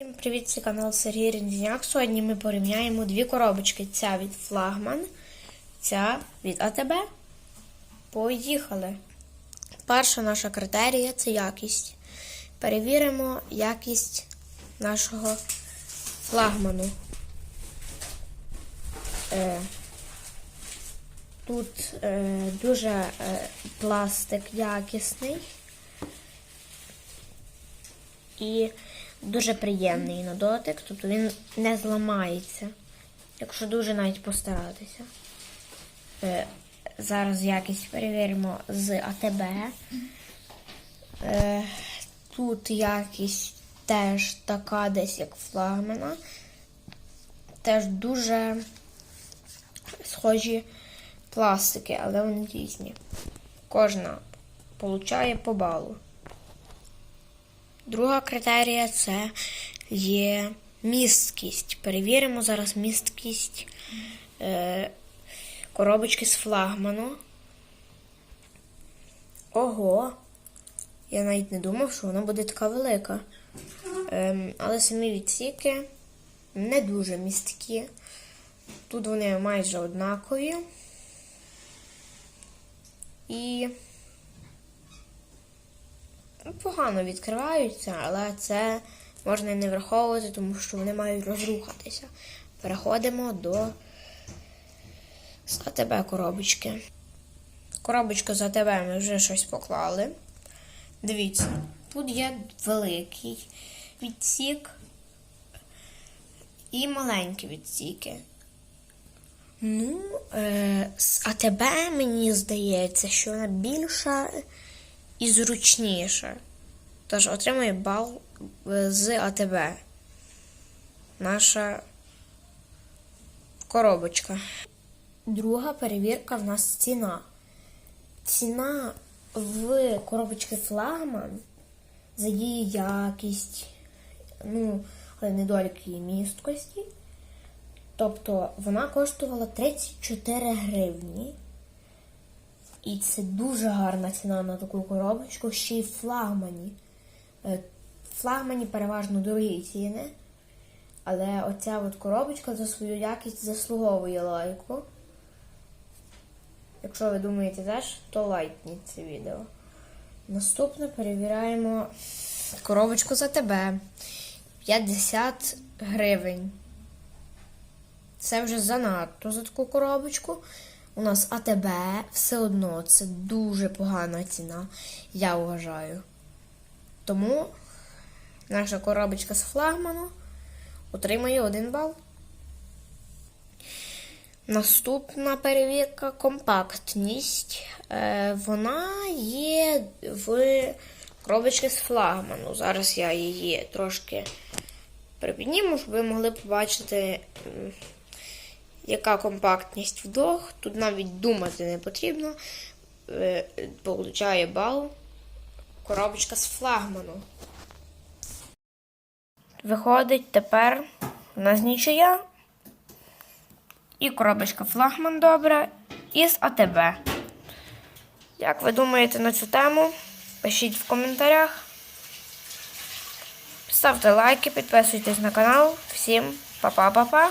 Всім привіт, це канал Сергій Рендзіняк. Сьогодні ми порівняємо дві коробочки. Ця від флагман, ця від АТБ. Поїхали. Перша наша критерія це якість. Перевіримо якість нашого флагману. Е, тут е, дуже е, пластик якісний. І дуже приємний на дотик, тобто він не зламається, якщо дуже навіть постаратися. Е, зараз якість перевіримо з АТБ. Е, тут якість теж така десь як флагмана. Теж дуже схожі пластики, але вони різні. Кожна получає по балу. Друга критерія це є місткість. Перевіримо зараз місткість е, коробочки з флагману. Ого! Я навіть не думав, що вона буде така велика. Ем, але самі відсіки не дуже місткі. Тут вони майже однакові. І Ну, погано відкриваються, але це можна і не враховувати, тому що вони мають розрухатися. Переходимо до АТБ коробочки. Коробочку з АТБ ми вже щось поклали. Дивіться, тут є великий відсік і маленькі відсіки. Ну, е, з АТБ мені здається, що вона більша і зручніше. Тож отримує бал е, з АТБ. Наша коробочка. Друга перевірка в нас ціна. Ціна в коробочці флагман за її якість, ну, але недоліки її місткості. Тобто вона коштувала 34 гривні. І це дуже гарна ціна на таку коробочку, ще й флагмані. Е, флагмані переважно дорогі ціни. Але оця от коробочка за свою якість заслуговує лайку. Якщо ви думаєте теж, то лайкніть це відео. Наступне перевіряємо коробочку за тебе. 50 гривень. Це вже занадто за таку коробочку. У нас АТБ все одно це дуже погана ціна, я вважаю. Тому наша коробочка з флагману отримає один бал. Наступна перевірка компактність. Е, вона є в коробочці з флагману. Зараз я її трошки припідніму, щоб ви могли побачити. Яка компактність вдох. Тут навіть думати не потрібно. Е, Получає бал коробочка з флагману. Виходить тепер у нас нічия. І коробочка флагман добра, і з АТБ. Як ви думаєте на цю тему? Пишіть в коментарях. Ставте лайки, підписуйтесь на канал. Всім па-па-па-па.